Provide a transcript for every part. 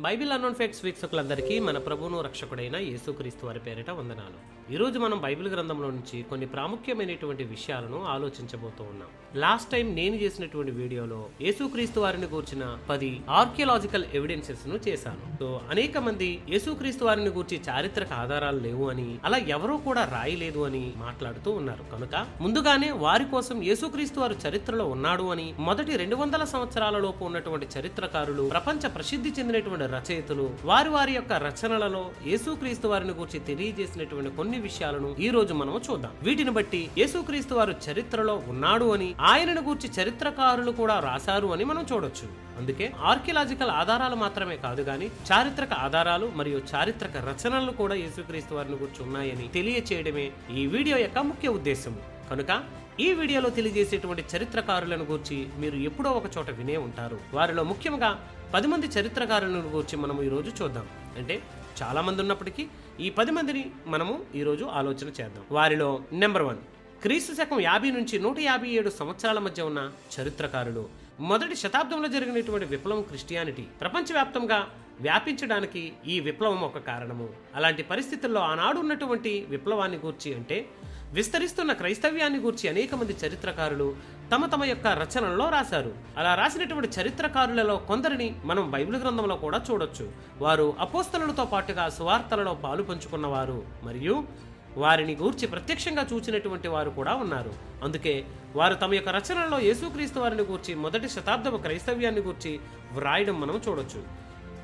Bible unknown facts వీక్షకులందరికీ మన ప్రభువును రక్షకుడైన యేసుక్రీస్తు వారి పేరిట వందనాలు. ఈరోజు మనం బైబిల్ గ్రంథంలో నుంచి కొన్ని ప్రాముఖ్యమైనటువంటి విషయాలను ఆలోచించబోతూ ఉన్నాం. లాస్ట్ టైం నేను చేసినటువంటి వీడియోలో యేసుక్రీస్తు వారిని గూర్చిన పది ఆర్కియలాజికల్ ఎవిడెన్సెస్ను చేశాను. సో అనేక మంది యేసుక్రీస్తు వారిని గూర్చి చారిత్రక ఆధారాలు లేవు అని అలా ఎవరూ కూడా రాయలేదు అని మాట్లాడుతూ ఉన్నారు. కనుక ముందుగానే వారి కోసం యేసుక్రీస్తు వారు చరిత్రలో ఉన్నాడు అని మొదటి రెండు వందల సంవత్సరాల లోపు ఉన్నటువంటి చరిత్రకారులు ప్రపంచ ప్రసిద్ధి చెందినటువంటి రచయితలు వారి వారి యొక్క రచనలలో యేసుక్రీస్తు వారిని గురించి తెలియజేసినటువంటి కొన్ని విషయాలను ఈ రోజు మనము చూద్దాం. వీటిని బట్టి యేసుక్రీస్తు వారు చరిత్రలో ఉన్నాడు అని ఆయనను గూర్చి చరిత్రకారులు కూడా రాశారు అని మనం చూడొచ్చు. అందుకే ఆర్కియలాజికల్ ఆధారాలు మాత్రమే కాదు గాని చారిత్రక ఆధారాలు మరియు చారిత్రక రచనలు కూడా యేసుక్రీస్తు వారిని గురించి ఉన్నాయని తెలియచేయడమే ఈ వీడియో యొక్క ముఖ్య ఉద్దేశం. కనుక ఈ వీడియోలో తెలియజేసేటువంటి చరిత్రకారులను గూర్చి మీరు ఎప్పుడో ఒక చోట వినే ఉంటారు. వారిలో ముఖ్యంగా పది మంది చరిత్రకారులను గూర్చి మనము ఈరోజు చూద్దాం. అంటే చాలా మంది ఉన్నప్పటికీ ఈ పది మందిని మనము ఈరోజు ఆలోచన చేద్దాం. వారిలో నెంబర్ వన్ క్రీస్తు శకం యాభై నుంచి నూట యాభై ఏడు సంవత్సరాల మధ్య ఉన్న చరిత్రకారులు. మొదటి శతాబ్దంలో జరిగినటువంటి విప్లవం క్రిస్టియానిటీ ప్రపంచవ్యాప్తంగా వ్యాపించడానికి ఈ విప్లవం ఒక కారణము. అలాంటి పరిస్థితుల్లో ఆనాడు ఉన్నటువంటి విప్లవాన్ని గూర్చి అంటే విస్తరిస్తున్న క్రైస్తవ్యాన్ని గూర్చి అనేక మంది చరిత్రకారులు తమ తమ యొక్క రచనల్లో రాశారు. అలా రాసినటువంటి చరిత్రకారులలో కొందరిని మనం బైబిల్ గ్రంథంలో కూడా చూడొచ్చు. వారు అపోస్తలతో పాటుగా సువార్తలలో పాలు పంచుకున్నవారు. మరియు వారిని గూర్చి ప్రత్యక్షంగా చూచినటువంటి వారు కూడా ఉన్నారు. అందుకే వారు తమ యొక్క రచనల్లో యేసుక్రీస్తు వారిని గూర్చి మొదటి శతాబ్దపు క్రైస్తవ్యాన్ని గూర్చి వ్రాయడం మనం చూడొచ్చు.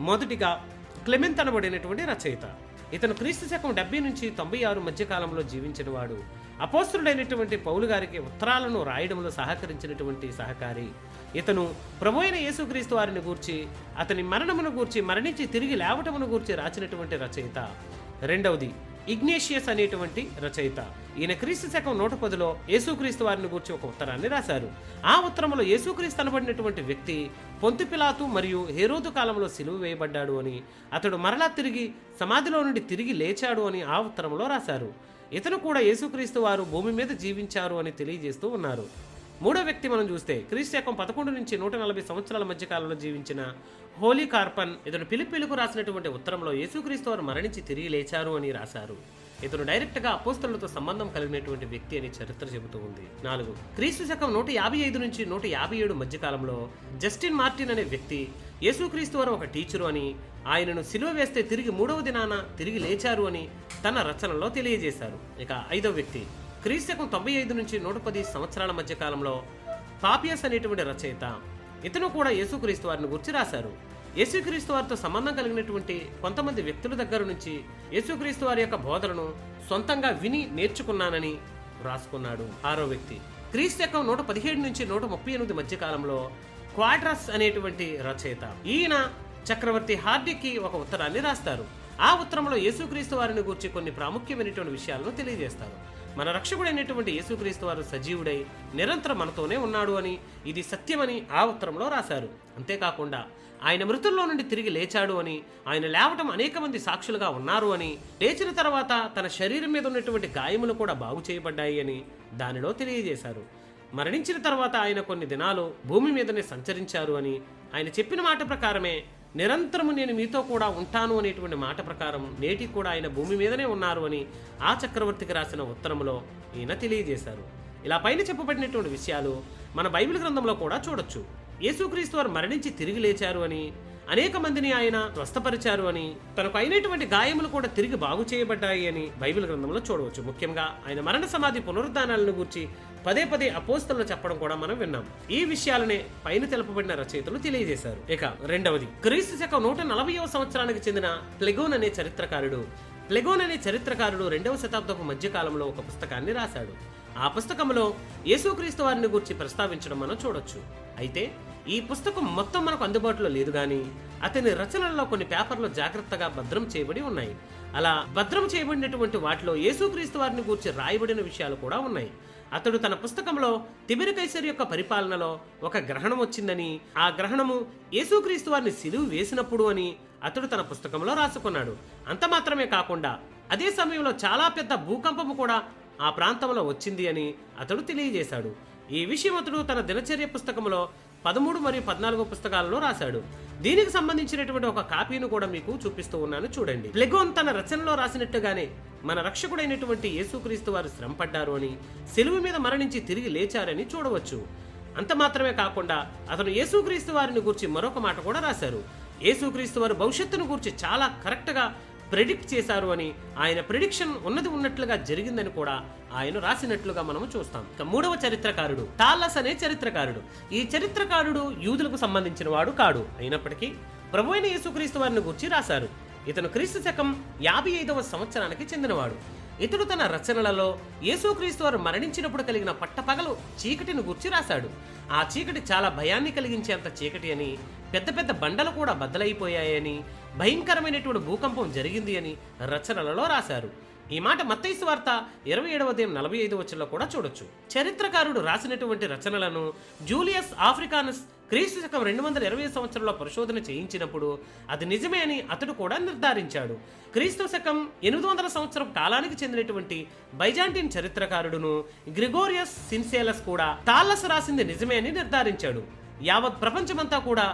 మొదటిగా క్లెమెంత్ అనబడినటువంటి రచయిత. ఇతను క్రీస్తు శకం డెబ్బై నుంచి తొంభై ఆరు మధ్యకాలంలో జీవించిన వాడు. అపోస్తుడైనటువంటి పౌలు గారికి ఉత్తరాలను రాయడంలో సహకరించినటువంటి సహకారి. ఇతను ప్రభు అయిన యేసుక్రీస్తు వారిని గూర్చి అతని మరణమును గూర్చి మరణించి తిరిగి లేవటమును గూర్చి రాసినటువంటి రచయిత. రెండవది ఇగ్నేషియస్ అనేటువంటి రచయిత. ఈయన క్రీస్తు శకం నూట పదిలో యేసుక్రీస్తు వారిని గూర్చి ఒక ఉత్తరాన్ని రాశారు. ఆ ఉత్తరంలో యేసుక్రీస్తు అనబడినటువంటి వ్యక్తి పొంతిపిలాతు మరియు హేరోదు కాలంలో సిలువ వేయబడ్డాడు అని అతడు మరలా తిరిగి సమాధిలో నుండి తిరిగి లేచాడు అని ఆ ఉత్తరంలో రాశారు. ఇతను కూడా యేసుక్రీస్తు వారు భూమి మీద జీవించారు అని తెలియజేస్తూ ఉన్నారు. మూడో వ్యక్తి మనం చూస్తే క్రీస్తు శకం పదకొండు నుంచి నూట నలభై సంవత్సరాల మధ్య కాలంలో జీవించిన హోలీ కార్పన్ ఇతను పిలిపిలకు రాసినటువంటి ఉత్తరంలో యేసుక్రీస్తు వారు మరణించి తిరిగి లేచారు అని రాశారు. ఇతను డైరెక్ట్గా అపోస్తలతో సంబంధం కలిగినటువంటి వ్యక్తి అని చరిత్ర చెబుతూ ఉంది. నాలుగు క్రీస్తు శకం నూట యాభై ఐదు నుంచి నూట యాభై ఏడు మధ్యకాలంలో జస్టిన్ మార్టిన్ అనే వ్యక్తి యేసుక్రీస్తు వారు ఒక టీచరు అని ఆయనను సిలువ వేస్తే తిరిగి మూడవ దినాన తిరిగి లేచారు అని తన రచనలో తెలియజేశారు. ఇక ఐదవ వ్యక్తి క్రీస్తకం తొంభై ఐదు నుంచి నూట పది సంవత్సరాల మధ్య కాలంలో పాపియస్ అనేటువంటి రచయిత ఇతను కూడా యేసుక్రీస్తు వారిని గురించి రాశారు. యేసుక్రీస్తు వారితో సంబంధం కలిగినటువంటి కొంతమంది వ్యక్తుల దగ్గర నుంచి యేసుక్రీస్తు వారి యొక్క బోధనను సొంతంగా విని నేర్చుకున్నానని రాసుకున్నాడు. ఆరో వ్యక్తి క్రీస్తకం నూట పదిహేడు నుంచి నూట ముప్పై ఎనిమిది మధ్య కాలంలో క్వాడ్రస్ అనేటువంటి రచయిత ఈయన చక్రవర్తి హార్డికి ఒక ఉత్తరాన్ని రాస్తారు. ఆ ఉత్తరంలో యేసుక్రీస్తు వారిని గురించి కొన్ని ప్రాముఖ్యమైనటువంటి విషయాలను తెలియజేస్తారు మన రక్షకుడైనటువంటి యేసుక్రీస్తు వారు సజీవుడై నిరంతరం మనతోనే ఉన్నాడు అని ఇది సత్యమని ఆ ఉత్తరంలో రాశారు. అంతేకాకుండా ఆయన మృతుల్లో నుండి తిరిగి లేచాడు అని ఆయన లేవటం అనేక మంది సాక్షులుగా ఉన్నారు అని లేచిన తర్వాత తన శరీరం మీద ఉన్నటువంటి గాయములు కూడా బాగు చేయబడ్డాయి అని దానిలో తెలియజేశారు. మరణించిన తర్వాత ఆయన కొన్ని దినాలు భూమి మీదనే సంచరించారు అని ఆయన చెప్పిన మాట ప్రకారమే నిరంతరము నేను మీతో కూడా ఉంటాను అనేటువంటి మాట ప్రకారం నేటి కూడా ఆయన భూమి మీదనే ఉన్నారు అని ఆ చక్రవర్తికి రాసిన ఉత్తరంలో ఈయన తెలియజేశారు. ఇలా పైన చెప్పబడినటువంటి విషయాలు మన బైబిల్ గ్రంథంలో కూడా చూడొచ్చు. యేసుక్రీస్తు వారు మరణించి తిరిగి లేచారు అని అనేక మందిని ఆయన స్వస్థపరిచారు అని తనకు అయినటువంటి గాయములు కూడా తిరిగి బాగు చేయబడ్డాయి అని బైబిల్ గ్రంథంలో చూడవచ్చు. ముఖ్యంగా ఆయన మరణ సమాధి పునరుద్ధానాలను గురించి పదే పదే అపోస్తలు చెప్పడం కూడా మనం విన్నాం. ఈ విషయాలనే పైన తెలుపబడిన రచయితలు తెలియజేశారు. ఇక రెండవది క్రీస్తు శకం నూట నలభైవ సంవత్సరానికి చెందిన ప్లెగోన్ అనే చరిత్రకారుడు. ప్లెగోన్ అనే చరిత్రకారుడు రెండవ శతాబ్దపు మధ్యకాలంలో ఒక పుస్తకాన్ని రాశాడు. ఆ పుస్తకంలో యేసుక్రీస్తు వారిని గురించి ప్రస్తావించడం మనం చూడొచ్చు. అయితే ఈ పుస్తకం మొత్తం మనకు అందుబాటులో లేదు కానీ అతని రచనల్లో కొన్ని పేపర్లు జాగ్రత్తగా భద్రం చేయబడి ఉన్నాయి. అలా భద్రం చేయబడినటువంటి వాటిలో యేసుక్రీస్తు వారిని గూర్చి రాయబడిన విషయాలు కూడా ఉన్నాయి. అతడు తన పుస్తకంలో తిబిరి కైసర్ యొక్క పరిపాలనలో ఒక గ్రహణం వచ్చిందని ఆ గ్రహణము యేసుక్రీస్తు వారిని సిలువు వేసినప్పుడు అని అతడు తన పుస్తకంలో రాసుకున్నాడు. అంత మాత్రమే కాకుండా అదే సమయంలో చాలా పెద్ద భూకంపము కూడా ఆ ప్రాంతంలో వచ్చింది అని అతడు తెలియజేశాడు. ఈ విషయం అతడు తన దినచర్య పుస్తకంలో పదమూడు మరియు పద్నాలుగు పుస్తకాలలో రాశాడు. దీనికి సంబంధించినటువంటి ఒక కాపీని కూడా మీకు చూపిస్తూ ఉన్నాను చూడండి. ప్లెగోన్ తన రచనలో రాసినట్టుగానే మన రక్షకుడైనటువంటి యేసుక్రీస్తు వారు శ్రమపడ్డారు అని సెలువు మీద మరణించి తిరిగి లేచారని చూడవచ్చు. అంత మాత్రమే కాకుండా అతను యేసుక్రీస్తు వారిని గురించి మరొక మాట కూడా రాశారు. యేసుక్రీస్తు వారు భవిష్యత్తును గురించి చాలా కరెక్ట్గా ప్రెడిక్ట్ చేశారు అని ఆయన ప్రిడిక్షన్ ఉన్నది ఉన్నట్లుగా జరిగిందని కూడా ఆయన రాసినట్లుగా మనము చూస్తాం. ఇక మూడవ చరిత్రకారుడు తాలస్ అనే చరిత్రకారుడు. ఈ చరిత్రకారుడు యూదులకు సంబంధించిన వాడు కాడు. అయినప్పటికీ ప్రభు అయిన యేసుక్రీస్తు వారిని గురించి రాశారు. ఇతను క్రీస్తు శకం యాభై ఐదవ సంవత్సరానికి చెందినవాడు. ఇతడు తన రచనలలో యేసుక్రీస్తు వారు మరణించినప్పుడు కలిగిన పట్టపగలు చీకటిని గుర్చి రాశాడు. ఆ చీకటి చాలా భయాన్ని కలిగించేంత చీకటి అని పెద్ద పెద్ద బండలు కూడా బద్దలైపోయాయని భయంకరమైనటువంటి భూకంపం జరిగింది అని రచనలలో రాశారు. ఈ మాట మత్తైసు వార్త ఇరవై ఏడవ దేం నలభై ఐదు వచ్చంలో కూడా చూడొచ్చు. చరిత్రకారుడు రాసినటువంటి రచనలను జూలియస్ ఆఫ్రికానస్ క్రీస్తు శకం రెండు వందల ఇరవై సంవత్సరంలో పరిశోధన చేయించినప్పుడు అది నిజమే అని అతడు కూడా నిర్ధారించాడు. క్రీస్తు శకం ఎనిమిది వందల సంవత్సరం కాలానికి చెందినటువంటి బైజాంటిన్ చరిత్రకారుడును గ్రిగోరియస్ సిన్సేలస్ కూడా తాల్లస్ రాసింది నిజమే అని నిర్ధారించాడు. యావత్ ప్రపంచమంతా కూడా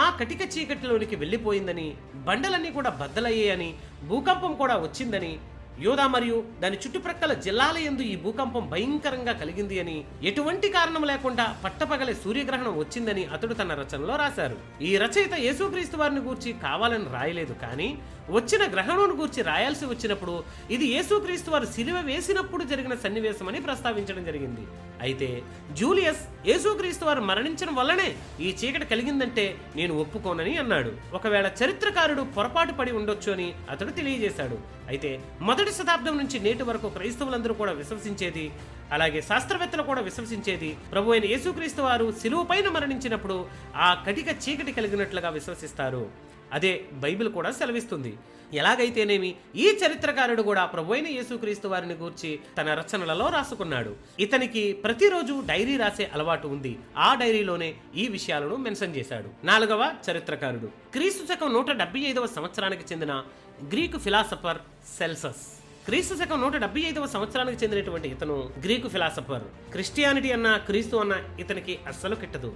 ఆ కటిక చీకటిలోనికి వెళ్ళిపోయిందని బండలన్నీ కూడా బద్దలయ్యాయని భూకంపం కూడా వచ్చిందని యోధా మరియు దాని చుట్టుప్రక్కల జిల్లాల యందు ఈ భూకంపం భయంకరంగా కలిగింది అని ఎటువంటి కారణం లేకుండా పట్టపగలే సూర్యగ్రహణం వచ్చిందని అతడు తన రచనలో రాశారు. ఈ రచయిత యేసుక్రీస్తు వారిని గూర్చి కావాలని రాయలేదు కానీ వచ్చిన గ్రహణం గూర్చి రాయాల్సి వచ్చినప్పుడు ఇది యేసుక్రీస్తు వారు సిలువ వేసినప్పుడు జరిగిన సన్నివేశం అని ప్రస్తావించడం జరిగింది. అయితే జూలియస్ యేసుక్రీస్తు వారు మరణించడం వల్లనే ఈ చీకటి కలిగిందంటే నేను ఒప్పుకోనని అన్నాడు. ఒకవేళ చరిత్రకారుడు పొరపాటు పడి ఉండొచ్చు అని అతడు తెలియజేశాడు. అయితే మొదటి శతాబ్దం నుంచి నేటి వరకు క్రైస్తవులందరూ కూడా విశ్వసించేది అలాగే శాస్త్రవేత్తలు కూడా విశ్వసించేది ప్రభు అయిన యేసుక్రీస్తు వారు సిలువ పైన మరణించినప్పుడు ఆ కటిక చీకటి కలిగినట్లుగా విశ్వసిస్తారు. అదే బైబిల్ కూడా సెలవిస్తుంది. ఎలాగైతేనేమి ఈ చరిత్రకారుడు కూడా ప్రభు అయిన యేసుక్రీస్తు వారిని గూర్చి తన రచనలలో రాసుకున్నాడు. ఇతనికి ప్రతిరోజు డైరీ రాసే అలవాటు ఉంది. ఆ డైరీలోనే ఈ విషయాలను మెన్షన్ చేశాడు. నాలుగవ చరిత్రకారుడు. క్రీస్తు శకం నూట డెబ్బై ఐదవ సంవత్సరానికి చెందిన గ్రీకు ఫిలాసఫర్ సెల్సస్. క్రీస్తు శకం నూట డెబ్బై ఐదవ సంవత్సరానికి చెందినటువంటి ఇతను గ్రీకు ఫిలాసఫర్. క్రిస్టియానిటీ అన్న క్రీస్తు అన్న ఇతనికి అస్సలు కిట్టదు.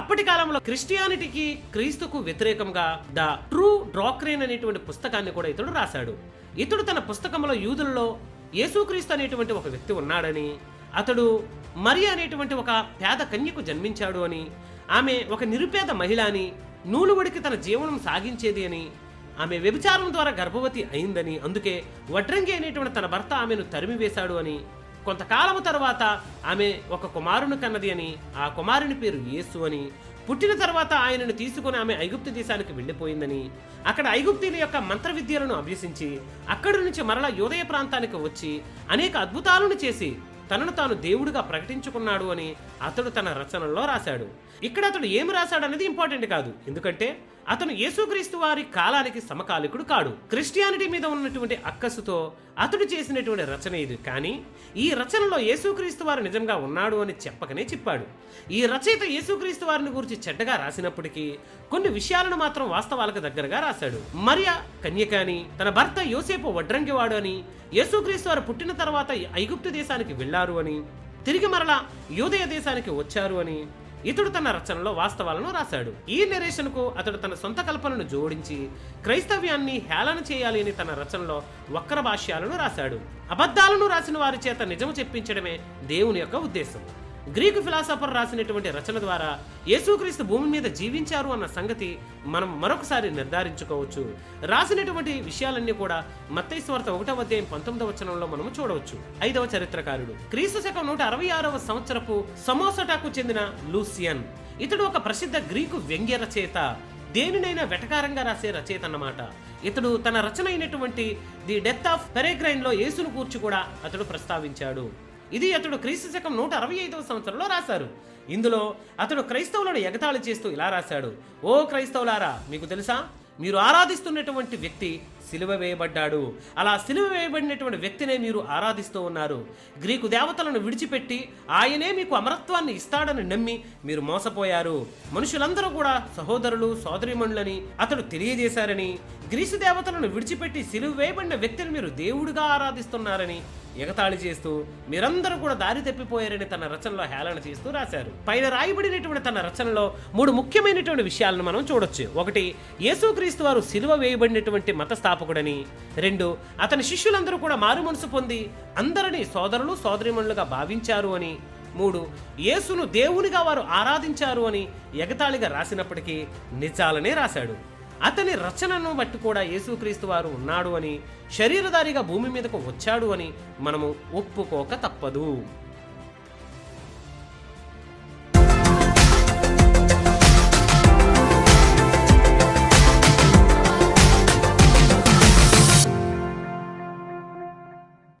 అప్పటి కాలంలో క్రిస్టియానిటీకి క్రీస్తుకు వ్యతిరేకంగా ద ట్రూ డ్రాక్రేన్ అనేటువంటి పుస్తకాన్ని కూడా ఇతడు రాశాడు. ఇతడు తన పుస్తకంలో యూదులలో యేసుక్రీస్తు అనేటువంటి ఒక వ్యక్తి ఉన్నాడని అతడు మరి అనేటువంటి ఒక పేద కన్యకు జన్మించాడు అని ఆమె ఒక నిరుపేద మహిళ అని నూలువడికి తన జీవనం సాగించేది అని ఆమె వ్యభిచారం ద్వారా గర్భవతి అయిందని అందుకే వడ్రంగి అనేటువంటి తన భర్త ఆమెను తరిమివేశాడు అని. కొంతకాలం తర్వాత ఆమె ఒక కుమారుని కన్నది అని ఆ కుమారుని పేరు యేసు అని. పుట్టిన తర్వాత ఆయనను తీసుకుని ఆమె ఐగుప్తు దేశానికి వెళ్ళిపోయిందని. అక్కడ ఐగుప్తీల యొక్క మంత్ర విద్యలను అభ్యసించి అక్కడి నుంచి మరలా యోదయ ప్రాంతానికి వచ్చి అనేక అద్భుతాలను చేసి తనను తాను దేవుడిగా ప్రకటించుకున్నాడు అని అతడు తన రచనల్లో రాశాడు. ఇక్కడ అతడు ఏమి రాశాడు అనేది ఇంపార్టెంట్ కాదు. ఎందుకంటే అతను యేసుక్రీస్తు వారి కాలానికి సమకాలికుడు కాడు. క్రిస్టియానిటీ మీద ఉన్నటువంటి అక్కసుతో అతడు చేసినటువంటి రచన ఇది. కానీ ఈ రచనలో యేసుక్రీస్తు వారు నిజంగా ఉన్నాడు అని చెప్పకనే చెప్పాడు. ఈ రచయిత యేసుక్రీస్తు వారిని గురించి చెడ్డగా రాసినప్పటికీ కొన్ని విషయాలను మాత్రం వాస్తవాలకు దగ్గరగా రాశాడు. మరియా కన్యకాని తన భర్త యోసేపు వడ్రంగివాడు అని యేసుక్రీస్తు వారు పుట్టిన తర్వాత ఐగుప్తు దేశానికి వెళ్ళారు అని తిరిగి మరలా యూదయ దేశానికి వచ్చారు అని ఇతడు తన రచనలో వాస్తవాలను రాశాడు. ఈ నెరేషన్కు అతడు తన సొంత కల్పనను జోడించి క్రైస్తవ్యాన్ని హేళన చేయాలి అని తన రచనలో వక్ర భాష్యాలను రాశాడు. అబద్ధాలను రాసిన వారి చేత నిజము చెప్పించడమే దేవుని యొక్క ఉద్దేశం. గ్రీకు ఫిలాసఫర్ రాసినటువంటి రచన ద్వారా యేసుక్రీస్తు భూమి మీద జీవించారు అన్న సంగతి మనం మరొకసారి నిర్ధారించుకోవచ్చు. రాసినటువంటి విషయాలన్నీ కూడా మత్తైస్వార్త ఒకటవ అధ్యాయం పంతొమ్మిదవ వచనంలో మనము చూడవచ్చు. ఐదవ చరిత్రకారుడు. క్రీస్తు శకం నూట అరవై ఆరవ సంవత్సరపు సమోసటాకు చెందిన లూసియన్. ఇతడు ఒక ప్రసిద్ధ గ్రీకు వ్యంగ్య రచయిత. దేనినైనా వెటకారంగా రాసే రచయిత అన్నమాట. ఇతడు తన రచన అయినటువంటి ది డెత్ ఆఫ్ పెరేగ్రైన్లో యేసును కూర్చి కూడా అతడు ప్రస్తావించాడు. ఇది అతడు క్రీస్తు శకం నూట అరవై ఐదవ సంవత్సరంలో రాశారు. ఇందులో అతడు క్రైస్తవులను ఎగతాళి చేస్తూ ఇలా రాశాడు. ఓ క్రైస్తవులారా మీకు తెలుసా? మీరు ఆరాధిస్తున్నటువంటి వ్యక్తి సిలువ వేయబడ్డాడు. అలా సిలువ వేయబడినటువంటి వ్యక్తినే మీరు ఆరాధిస్తూ ఉన్నారు. గ్రీకు దేవతలను విడిచిపెట్టి ఆయనే మీకు అమరత్వాన్ని ఇస్తాడని నమ్మి మీరు మోసపోయారు. మనుషులందరూ కూడా సహోదరులు సోదరిమణులని అతడు తెలియజేశారని గ్రీసు దేవతలను విడిచిపెట్టి సిలువ వేయబడిన వ్యక్తిని మీరు దేవుడిగా ఆరాధిస్తున్నారని ఎగతాళి చేస్తూ మీరందరూ కూడా దారి తప్పిపోయారని తన రచనలో హేళన చేస్తూ రాశారు. పైన రాయబడినటువంటి తన రచనలో మూడు ముఖ్యమైనటువంటి విషయాలను మనం చూడొచ్చు. ఒకటి యేసుక్రీస్తు వారు సిలువ వేయబడినటువంటి మత స్థాపకుడని రెండు అతని శిష్యులందరూ కూడా మారు మనసు పొంది అందరినీ సోదరులు సోదరిమణులుగా భావించారు అని. మూడు యేసును దేవునిగా వారు ఆరాధించారు అని ఎగతాళిగా రాసినప్పటికీ నిజాలనే రాశాడు. అతని రచనను బట్టి కూడా యేసుక్రీస్తు వారు ఉన్నాడు అని శరీరధారిగా భూమి మీదకు వచ్చాడు అని మనము ఒప్పుకోక తప్పదు.